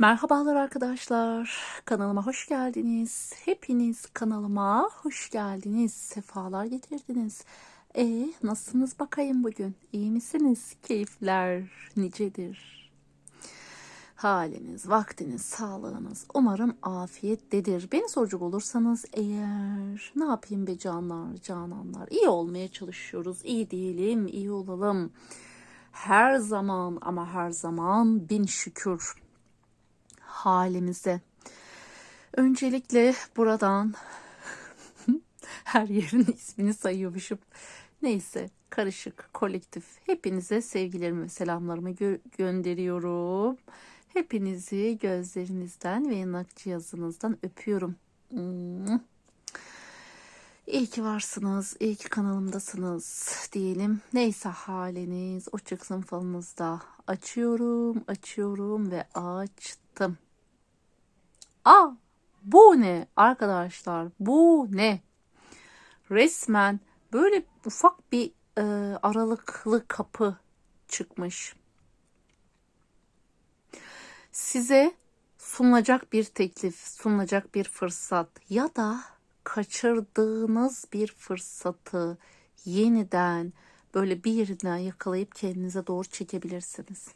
Merhabalar arkadaşlar. Kanalıma hoş geldiniz. Hepiniz kanalıma hoş geldiniz. Sefalar getirdiniz. E nasılsınız bakayım bugün? İyi misiniz? Keyifler nicedir. Haliniz, vaktiniz, sağlığınız umarım afiyettedir. Beni soracak olursanız eğer ne yapayım be canlar, cananlar? İyi olmaya çalışıyoruz. İyi diyelim, iyi olalım. Her zaman ama her zaman bin şükür halimize. Öncelikle buradan her yerin ismini sayıyormuşum. Neyse karışık kolektif hepinize sevgilerimi ve selamlarımı gö- gönderiyorum. Hepinizi gözlerinizden ve yanak cihazınızdan öpüyorum. İyi ki varsınız, iyi ki kanalımdasınız diyelim. Neyse haliniz o çıksın falınızda. Açıyorum, açıyorum ve açtım. Aa, bu ne arkadaşlar? Bu ne? Resmen böyle ufak bir e, aralıklı kapı çıkmış. Size sunulacak bir teklif, sunulacak bir fırsat ya da kaçırdığınız bir fırsatı yeniden böyle bir yerinden yakalayıp kendinize doğru çekebilirsiniz.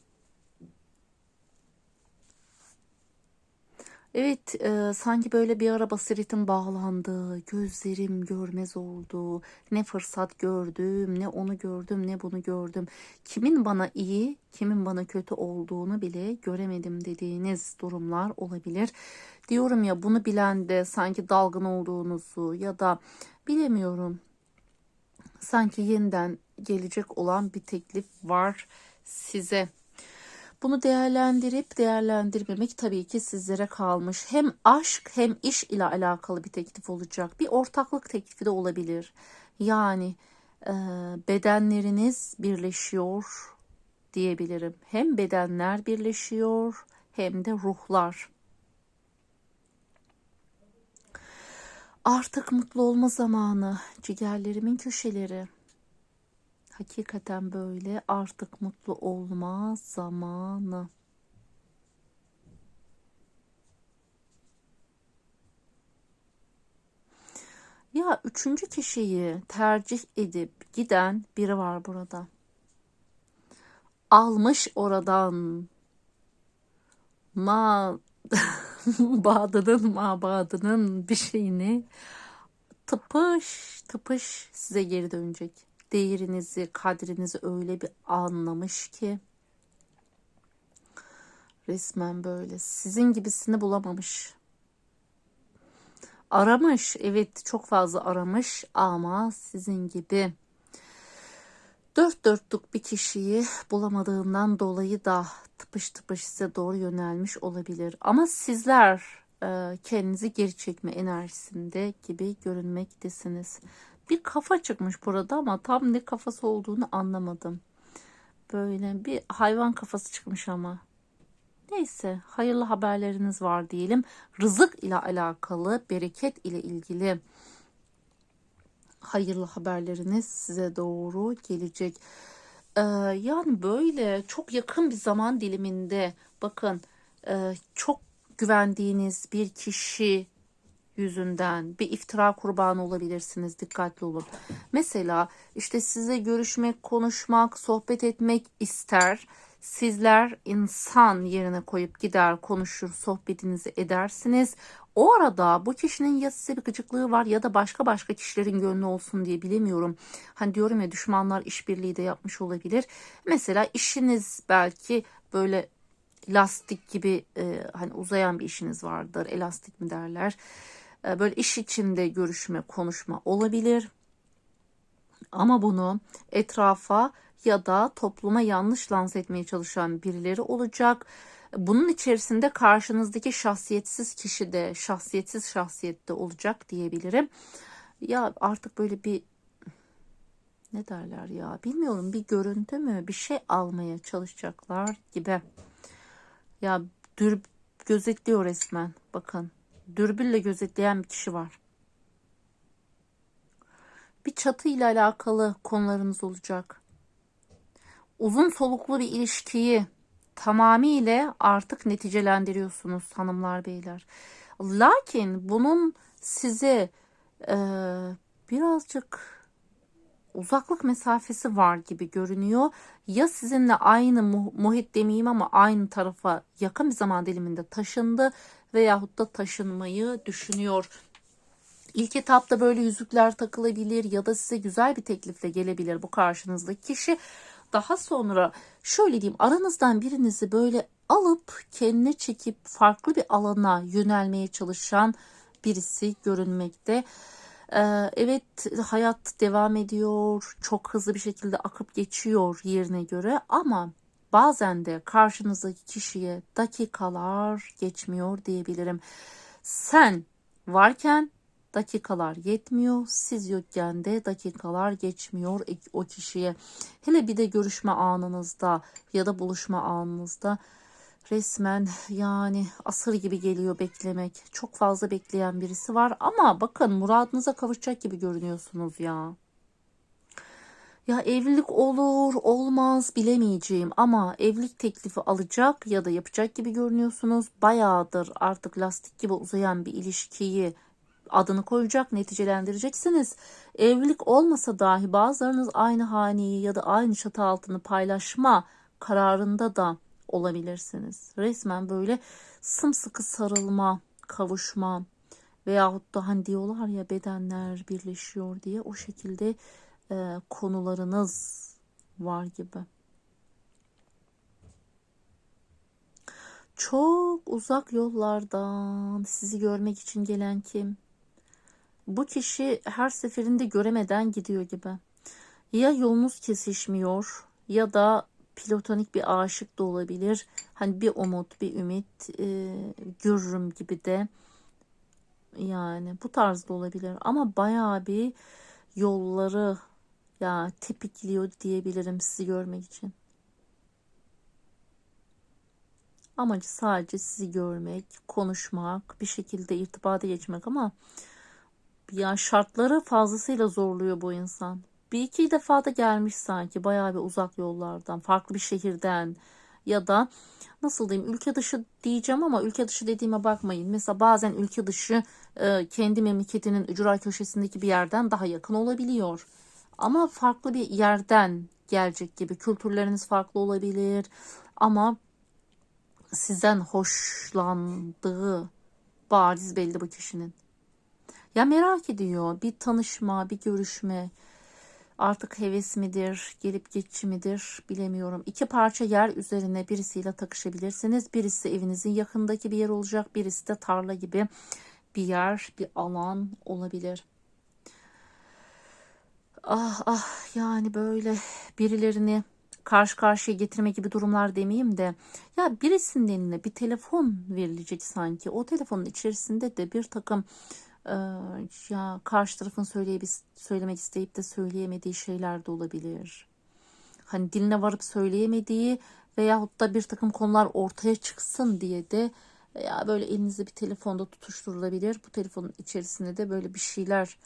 Evet, e, sanki böyle bir ara basiretim bağlandı, gözlerim görmez oldu. Ne fırsat gördüm, ne onu gördüm, ne bunu gördüm. Kimin bana iyi, kimin bana kötü olduğunu bile göremedim dediğiniz durumlar olabilir. Diyorum ya bunu bilen de sanki dalgın olduğunuzu ya da bilemiyorum. Sanki yeniden gelecek olan bir teklif var size. Bunu değerlendirip değerlendirmemek tabii ki sizlere kalmış. Hem aşk hem iş ile alakalı bir teklif olacak. Bir ortaklık teklifi de olabilir. Yani e, bedenleriniz birleşiyor diyebilirim. Hem bedenler birleşiyor hem de ruhlar. Artık mutlu olma zamanı ciğerlerimin köşeleri. Hakikaten böyle artık mutlu olma zamanı. Ya üçüncü kişiyi tercih edip giden biri var burada. Almış oradan ma Bağdat'ın mabadının bir şeyini tıpış tıpış size geri dönecek. Değerinizi, kadrinizi öyle bir anlamış ki resmen böyle sizin gibisini bulamamış. Aramış, evet çok fazla aramış ama sizin gibi dört dörtlük bir kişiyi bulamadığından dolayı da tıpış tıpış size doğru yönelmiş olabilir. Ama sizler e, kendinizi geri çekme enerjisinde gibi görünmektesiniz. Bir kafa çıkmış burada ama tam ne kafası olduğunu anlamadım. Böyle bir hayvan kafası çıkmış ama. Neyse hayırlı haberleriniz var diyelim. Rızık ile alakalı, bereket ile ilgili hayırlı haberleriniz size doğru gelecek. Ee, yani böyle çok yakın bir zaman diliminde bakın e, çok güvendiğiniz bir kişi yüzünden bir iftira kurbanı olabilirsiniz. Dikkatli olun. Mesela işte size görüşmek, konuşmak, sohbet etmek ister. Sizler insan yerine koyup gider, konuşur, sohbetinizi edersiniz. O arada bu kişinin ya size bir gıcıklığı var ya da başka başka kişilerin gönlü olsun diye bilemiyorum. Hani diyorum ya düşmanlar işbirliği de yapmış olabilir. Mesela işiniz belki böyle lastik gibi e, hani uzayan bir işiniz vardır. Elastik mi derler. E, böyle iş içinde görüşme, konuşma olabilir. Ama bunu etrafa ya da topluma yanlış lanse etmeye çalışan birileri olacak. Bunun içerisinde karşınızdaki şahsiyetsiz kişi de şahsiyetsiz şahsiyette olacak diyebilirim. Ya artık böyle bir ne derler ya bilmiyorum bir görüntü mü bir şey almaya çalışacaklar gibi. Ya dür gözetliyor resmen bakın dürbünle gözetleyen bir kişi var. Bir çatı ile alakalı konularınız olacak. Uzun soluklu bir ilişkiyi tamamıyla artık neticelendiriyorsunuz hanımlar beyler. Lakin bunun size e, birazcık uzaklık mesafesi var gibi görünüyor. Ya sizinle aynı mu- muhit demeyeyim ama aynı tarafa yakın bir zaman diliminde taşındı veyahut da taşınmayı düşünüyor. İlk etapta böyle yüzükler takılabilir ya da size güzel bir teklifle gelebilir bu karşınızdaki kişi. Daha sonra şöyle diyeyim aranızdan birinizi böyle alıp kendine çekip farklı bir alana yönelmeye çalışan birisi görünmekte. Ee, evet hayat devam ediyor. Çok hızlı bir şekilde akıp geçiyor yerine göre ama bazen de karşınızdaki kişiye dakikalar geçmiyor diyebilirim. Sen varken dakikalar yetmiyor. Siz yokken de dakikalar geçmiyor o kişiye. Hele bir de görüşme anınızda ya da buluşma anınızda resmen yani asır gibi geliyor beklemek. Çok fazla bekleyen birisi var ama bakın muradınıza kavuşacak gibi görünüyorsunuz ya. Ya evlilik olur, olmaz bilemeyeceğim ama evlilik teklifi alacak ya da yapacak gibi görünüyorsunuz. Bayağıdır artık lastik gibi uzayan bir ilişkiyi adını koyacak, neticelendireceksiniz. Evlilik olmasa dahi bazılarınız aynı haneyi ya da aynı çatı altını paylaşma kararında da olabilirsiniz. Resmen böyle sımsıkı sarılma, kavuşma veyahut da hani diyorlar ya bedenler birleşiyor diye o şekilde e, konularınız var gibi. Çok uzak yollardan sizi görmek için gelen kim? Bu kişi her seferinde göremeden gidiyor gibi. Ya yolunuz kesişmiyor ya da platonik bir aşık da olabilir. Hani bir umut, bir ümit e, görürüm gibi de yani bu tarzda olabilir. Ama bayağı bir yolları ya tepikliyor diyebilirim sizi görmek için. Amacı sadece sizi görmek, konuşmak, bir şekilde irtibata geçmek ama ya şartları fazlasıyla zorluyor bu insan. Bir iki defa da gelmiş sanki bayağı bir uzak yollardan, farklı bir şehirden ya da nasıl diyeyim ülke dışı diyeceğim ama ülke dışı dediğime bakmayın. Mesela bazen ülke dışı e, kendi memleketinin ücra köşesindeki bir yerden daha yakın olabiliyor. Ama farklı bir yerden gelecek gibi kültürleriniz farklı olabilir ama sizden hoşlandığı bariz belli bu kişinin. Ya merak ediyor bir tanışma, bir görüşme. Artık heves midir, gelip geçici midir bilemiyorum. İki parça yer üzerine birisiyle takışabilirsiniz. Birisi evinizin yakındaki bir yer olacak. Birisi de tarla gibi bir yer, bir alan olabilir. Ah ah yani böyle birilerini karşı karşıya getirme gibi durumlar demeyeyim de ya birisinin eline bir telefon verilecek sanki. O telefonun içerisinde de bir takım ya karşı tarafın söyleyip, söylemek isteyip de söyleyemediği şeyler de olabilir. Hani diline varıp söyleyemediği veyahut da bir takım konular ortaya çıksın diye de ya böyle elinizde bir telefonda tutuşturulabilir. Bu telefonun içerisine de böyle bir şeyler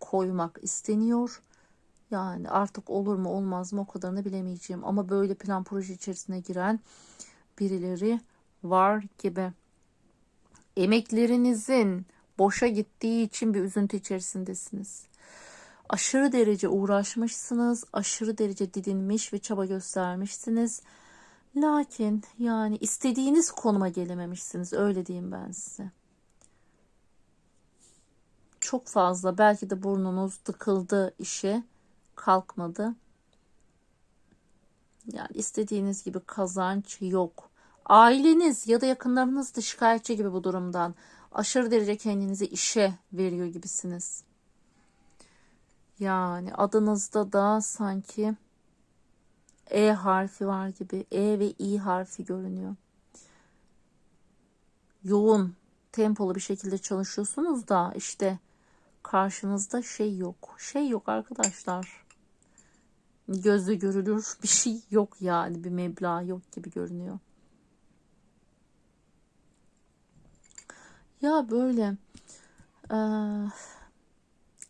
koymak isteniyor. Yani artık olur mu olmaz mı o kadarını bilemeyeceğim. Ama böyle plan proje içerisine giren birileri var gibi. Emeklerinizin boşa gittiği için bir üzüntü içerisindesiniz. Aşırı derece uğraşmışsınız, aşırı derece didinmiş ve çaba göstermişsiniz. Lakin yani istediğiniz konuma gelememişsiniz öyle diyeyim ben size. Çok fazla belki de burnunuz tıkıldı işe kalkmadı. Yani istediğiniz gibi kazanç yok. Aileniz ya da yakınlarınız da şikayetçi gibi bu durumdan. Aşırı derece kendinizi işe veriyor gibisiniz. Yani adınızda da sanki E harfi var gibi. E ve İ harfi görünüyor. Yoğun, tempolu bir şekilde çalışıyorsunuz da işte karşınızda şey yok. Şey yok arkadaşlar gözle görülür bir şey yok yani bir meblağ yok gibi görünüyor. Ya böyle e,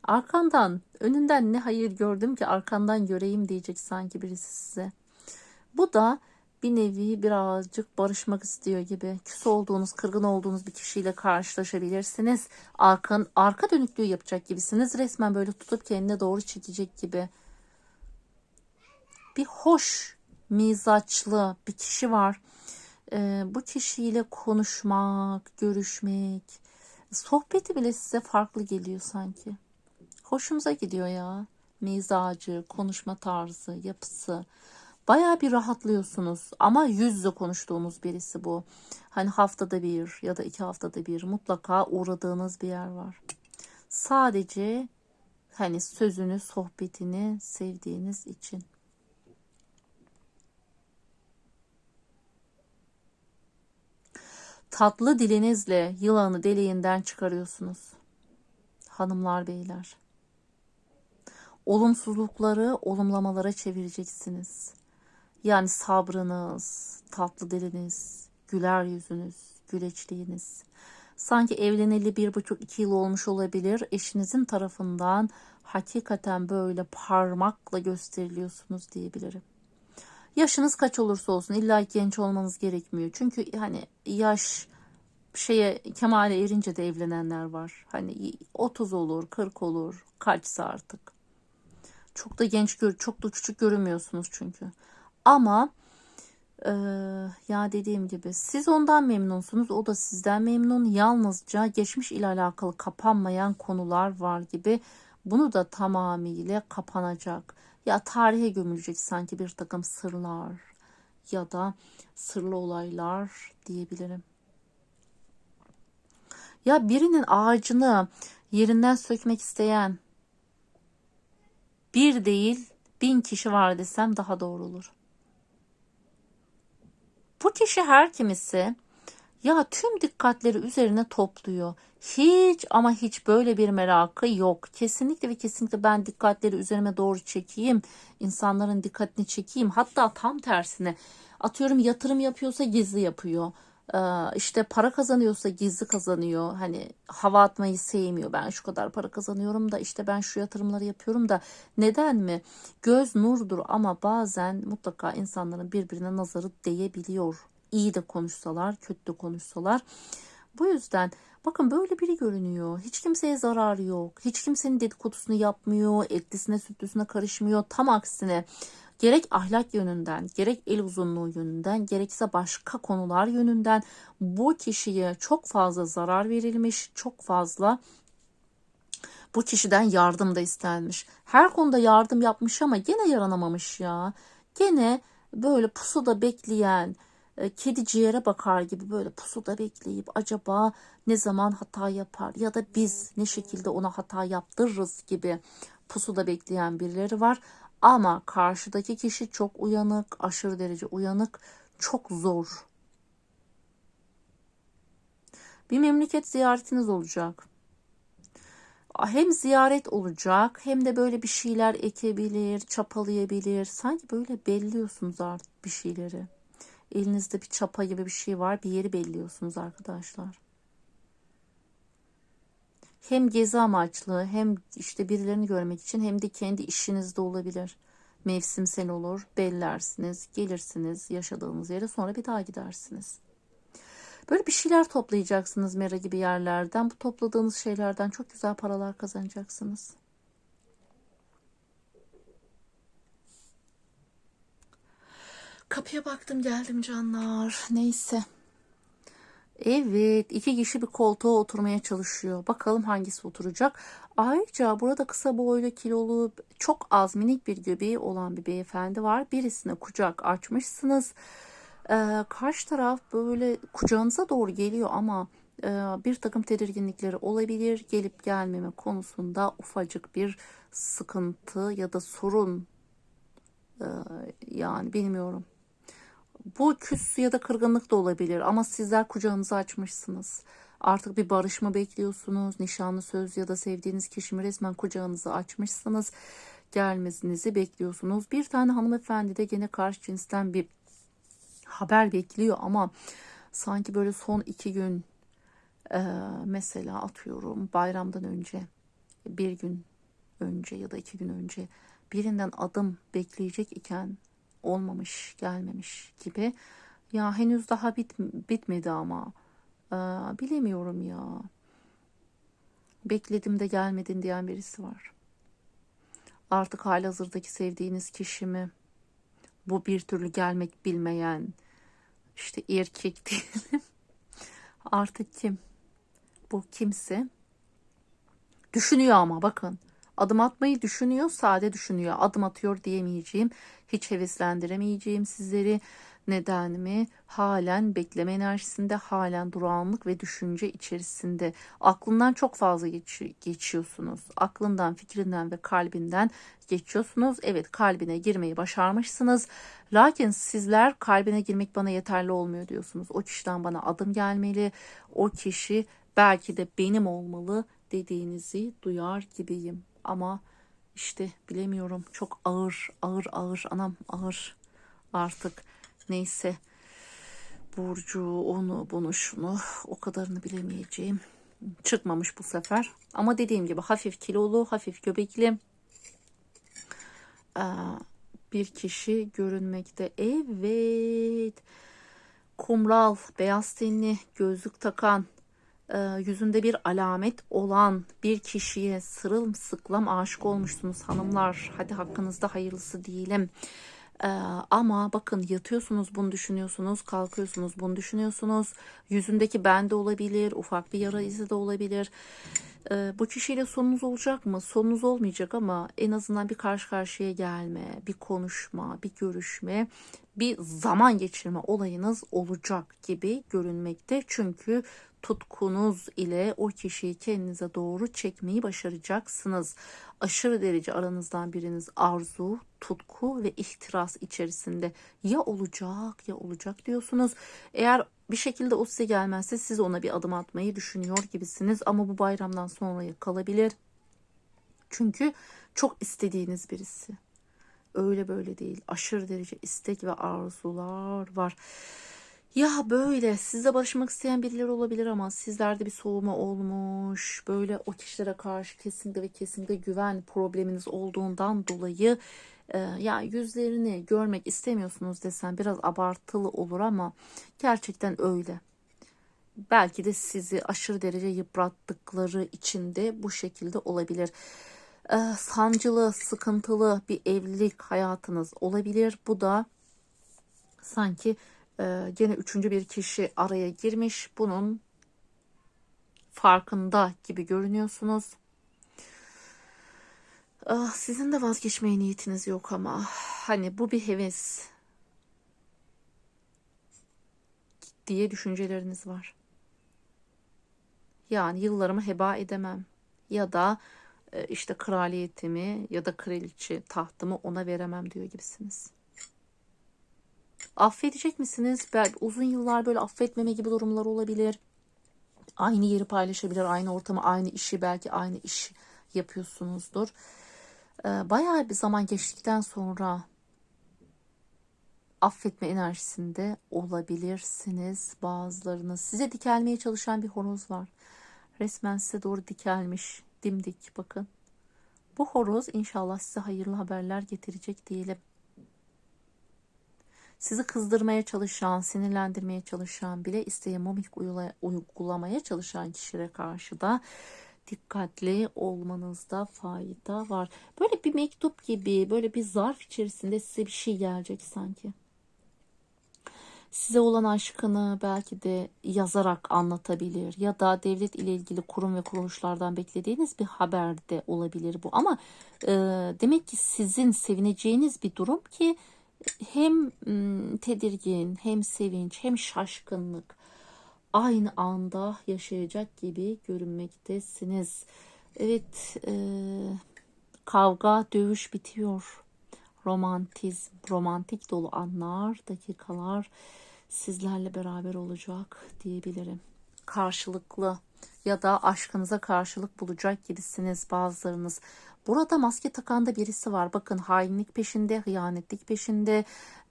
arkandan önünden ne hayır gördüm ki arkandan göreyim diyecek sanki birisi size. Bu da bir nevi birazcık barışmak istiyor gibi. Küs olduğunuz, kırgın olduğunuz bir kişiyle karşılaşabilirsiniz. Arka, arka dönüklüğü yapacak gibisiniz. Resmen böyle tutup kendine doğru çekecek gibi. Bir hoş mizaçlı bir kişi var. Ee, bu kişiyle konuşmak, görüşmek, sohbeti bile size farklı geliyor sanki. Hoşumuza gidiyor ya. Mizacı, konuşma tarzı, yapısı. Baya bir rahatlıyorsunuz ama yüz yüze konuştuğunuz birisi bu. Hani haftada bir ya da iki haftada bir mutlaka uğradığınız bir yer var. Sadece hani sözünü, sohbetini sevdiğiniz için. Tatlı dilinizle yılanı deliğinden çıkarıyorsunuz. Hanımlar, beyler. Olumsuzlukları olumlamalara çevireceksiniz. Yani sabrınız, tatlı diliniz, güler yüzünüz, güleçliğiniz. Sanki evleneli bir buçuk iki yıl olmuş olabilir. Eşinizin tarafından hakikaten böyle parmakla gösteriliyorsunuz diyebilirim. Yaşınız kaç olursa olsun illa genç olmanız gerekmiyor. Çünkü hani yaş şeye kemale erince de evlenenler var. Hani 30 olur, 40 olur, kaçsa artık. Çok da genç gör, çok da küçük görünmüyorsunuz çünkü. Ama e, ya dediğim gibi siz ondan memnunsunuz, o da sizden memnun. Yalnızca geçmiş ile alakalı kapanmayan konular var gibi. Bunu da tamamıyla kapanacak. Ya tarihe gömülecek sanki bir takım sırlar ya da sırlı olaylar diyebilirim. Ya birinin ağacını yerinden sökmek isteyen bir değil bin kişi var desem daha doğru olur. Bu kişi her kimisi ya tüm dikkatleri üzerine topluyor. Hiç ama hiç böyle bir merakı yok. Kesinlikle ve kesinlikle ben dikkatleri üzerime doğru çekeyim. insanların dikkatini çekeyim. Hatta tam tersine atıyorum yatırım yapıyorsa gizli yapıyor. Ee, işte para kazanıyorsa gizli kazanıyor. Hani hava atmayı sevmiyor. Ben şu kadar para kazanıyorum da işte ben şu yatırımları yapıyorum da neden mi? Göz nurdur ama bazen mutlaka insanların birbirine nazarı değebiliyor. İyi de konuşsalar, kötü de konuşsalar. Bu yüzden bakın böyle biri görünüyor. Hiç kimseye zararı yok. Hiç kimsenin dedikodusunu yapmıyor. Etlisine sütlüsüne karışmıyor. Tam aksine gerek ahlak yönünden, gerek el uzunluğu yönünden, gerekse başka konular yönünden bu kişiye çok fazla zarar verilmiş, çok fazla bu kişiden yardım da istenmiş. Her konuda yardım yapmış ama gene yaranamamış ya. Gene böyle pusuda bekleyen, kedi ciğere bakar gibi böyle pusuda bekleyip acaba ne zaman hata yapar ya da biz ne şekilde ona hata yaptırırız gibi pusuda bekleyen birileri var. Ama karşıdaki kişi çok uyanık, aşırı derece uyanık, çok zor. Bir memleket ziyaretiniz olacak. Hem ziyaret olacak hem de böyle bir şeyler ekebilir, çapalayabilir. Sanki böyle belliyorsunuz artık bir şeyleri. Elinizde bir çapa gibi bir şey var. Bir yeri belliyorsunuz arkadaşlar. Hem gezi amaçlı hem işte birilerini görmek için hem de kendi işinizde olabilir. Mevsimsel olur, bellersiniz, gelirsiniz yaşadığınız yere sonra bir daha gidersiniz. Böyle bir şeyler toplayacaksınız mera gibi yerlerden. Bu topladığınız şeylerden çok güzel paralar kazanacaksınız. Kapıya baktım geldim canlar. Neyse. Evet, iki kişi bir koltuğa oturmaya çalışıyor. Bakalım hangisi oturacak. Ayrıca burada kısa boylu, kilolu, çok az minik bir göbeği olan bir beyefendi var. Birisine kucak açmışsınız. Ee, karşı taraf böyle kucağınıza doğru geliyor ama e, bir takım tedirginlikleri olabilir. Gelip gelmeme konusunda ufacık bir sıkıntı ya da sorun e, yani bilmiyorum. Bu küs ya da kırgınlık da olabilir ama sizler kucağınızı açmışsınız. Artık bir barışma bekliyorsunuz. Nişanlı söz ya da sevdiğiniz kişi mi resmen kucağınızı açmışsınız. Gelmesinizi bekliyorsunuz. Bir tane hanımefendi de gene karşı cinsten bir haber bekliyor ama sanki böyle son iki gün e, mesela atıyorum bayramdan önce bir gün önce ya da iki gün önce birinden adım bekleyecek iken olmamış, gelmemiş gibi. Ya henüz daha bit, bitmedi ama. Ee, bilemiyorum ya. Bekledim de gelmedin diyen birisi var. Artık halihazırdaki sevdiğiniz kişi mi? Bu bir türlü gelmek bilmeyen işte erkek diyelim. Artık kim? Bu kimse düşünüyor ama bakın. Adım atmayı düşünüyor, sade düşünüyor. Adım atıyor diyemeyeceğim. Hiç heveslendiremeyeceğim sizleri. Neden mi? Halen bekleme enerjisinde, halen durağanlık ve düşünce içerisinde. Aklından çok fazla geç, geçiyorsunuz. Aklından, fikrinden ve kalbinden geçiyorsunuz. Evet kalbine girmeyi başarmışsınız. Lakin sizler kalbine girmek bana yeterli olmuyor diyorsunuz. O kişiden bana adım gelmeli. O kişi belki de benim olmalı dediğinizi duyar gibiyim. Ama işte bilemiyorum. Çok ağır ağır ağır. Anam ağır. Artık neyse. Burcu onu bunu şunu. O kadarını bilemeyeceğim. Çıkmamış bu sefer. Ama dediğim gibi hafif kilolu hafif göbekli. Bir kişi görünmekte. Evet. Kumral beyaz tenli gözlük takan e, yüzünde bir alamet olan bir kişiye sırılsıklam aşık olmuşsunuz hanımlar. Hadi hakkınızda hayırlısı diyelim. Ee, ama bakın yatıyorsunuz bunu düşünüyorsunuz, kalkıyorsunuz bunu düşünüyorsunuz. Yüzündeki bende olabilir, ufak bir yara izi de olabilir. Ee, bu kişiyle sonunuz olacak mı? Sonunuz olmayacak ama en azından bir karşı karşıya gelme, bir konuşma, bir görüşme, bir zaman geçirme olayınız olacak gibi görünmekte. Çünkü tutkunuz ile o kişiyi kendinize doğru çekmeyi başaracaksınız. Aşırı derece aranızdan biriniz arzu, tutku ve ihtiras içerisinde ya olacak ya olacak diyorsunuz. Eğer bir şekilde o size gelmezse siz ona bir adım atmayı düşünüyor gibisiniz ama bu bayramdan sonraya kalabilir. Çünkü çok istediğiniz birisi. Öyle böyle değil. Aşırı derece istek ve arzular var. Ya böyle sizle barışmak isteyen birileri olabilir ama sizlerde bir soğuma olmuş. Böyle o kişilere karşı kesinlikle ve kesinlikle güven probleminiz olduğundan dolayı e, ya yüzlerini görmek istemiyorsunuz desem biraz abartılı olur ama gerçekten öyle. Belki de sizi aşırı derece yıprattıkları için de bu şekilde olabilir. E, sancılı, sıkıntılı bir evlilik hayatınız olabilir. Bu da sanki ee, gene üçüncü bir kişi araya girmiş. Bunun farkında gibi görünüyorsunuz. Ah, sizin de vazgeçmeye niyetiniz yok ama hani bu bir heves diye düşünceleriniz var. Yani yıllarımı heba edemem ya da e, işte kraliyetimi ya da kraliçe tahtımı ona veremem diyor gibisiniz. Affedecek misiniz? Belki uzun yıllar böyle affetmeme gibi durumlar olabilir. Aynı yeri paylaşabilir, aynı ortamı, aynı işi belki aynı iş yapıyorsunuzdur. Ee, bayağı bir zaman geçtikten sonra affetme enerjisinde olabilirsiniz bazılarınız. Size dikelmeye çalışan bir horoz var. Resmen size doğru dikelmiş dimdik bakın. Bu horoz inşallah size hayırlı haberler getirecek diyelim sizi kızdırmaya çalışan, sinirlendirmeye çalışan bile isteğe momik uygulamaya çalışan kişilere karşı da dikkatli olmanızda fayda var. Böyle bir mektup gibi, böyle bir zarf içerisinde size bir şey gelecek sanki. Size olan aşkını belki de yazarak anlatabilir ya da devlet ile ilgili kurum ve kuruluşlardan beklediğiniz bir haber de olabilir bu. Ama e, demek ki sizin sevineceğiniz bir durum ki hem tedirgin hem sevinç hem şaşkınlık aynı anda yaşayacak gibi görünmektesiniz. Evet e, kavga dövüş bitiyor. Romantizm, romantik dolu anlar, dakikalar sizlerle beraber olacak diyebilirim. Karşılıklı ya da aşkınıza karşılık bulacak gibisiniz bazılarınız. Burada maske takan da birisi var. Bakın hainlik peşinde, hıyanetlik peşinde.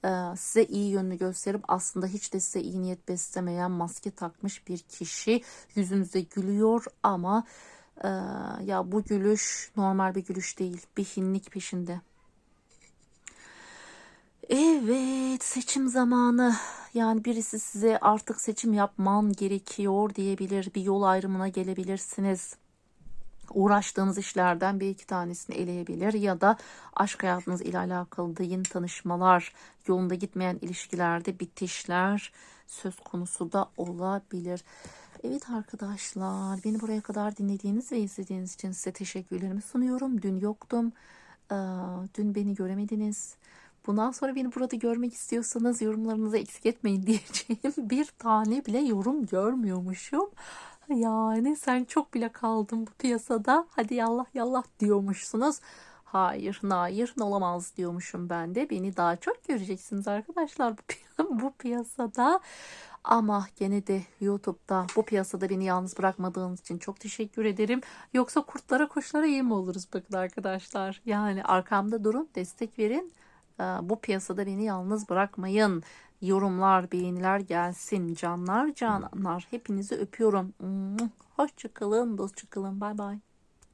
Ee, size iyi yönünü gösterip aslında hiç de size iyi niyet beslemeyen maske takmış bir kişi yüzünüze gülüyor ama e, ya bu gülüş normal bir gülüş değil. Bir hinlik peşinde. Evet, seçim zamanı. Yani birisi size artık seçim yapman gerekiyor diyebilir. Bir yol ayrımına gelebilirsiniz. Uğraştığınız işlerden bir iki tanesini eleyebilir ya da aşk hayatınız ile alakalı da yeni tanışmalar, yolunda gitmeyen ilişkilerde bitişler söz konusu da olabilir. Evet arkadaşlar, beni buraya kadar dinlediğiniz ve izlediğiniz için size teşekkürlerimi sunuyorum. Dün yoktum. Dün beni göremediniz. Bundan sonra beni burada görmek istiyorsanız yorumlarınızı eksik etmeyin diyeceğim. Bir tane bile yorum görmüyormuşum. Yani sen çok bile kaldın bu piyasada. Hadi yallah yallah diyormuşsunuz. Hayır, hayır, olamaz diyormuşum ben de. Beni daha çok göreceksiniz arkadaşlar bu, pi- bu piyasada. Ama gene de YouTube'da bu piyasada beni yalnız bırakmadığınız için çok teşekkür ederim. Yoksa kurtlara kuşlara yem oluruz bakın arkadaşlar. Yani arkamda durun, destek verin. Ee, Bu piyasada beni yalnız bırakmayın. Yorumlar, beğeniler gelsin. Canlar, cananlar. Hepinizi öpüyorum. Hoşçakalın, dostçakalın. Bay bay.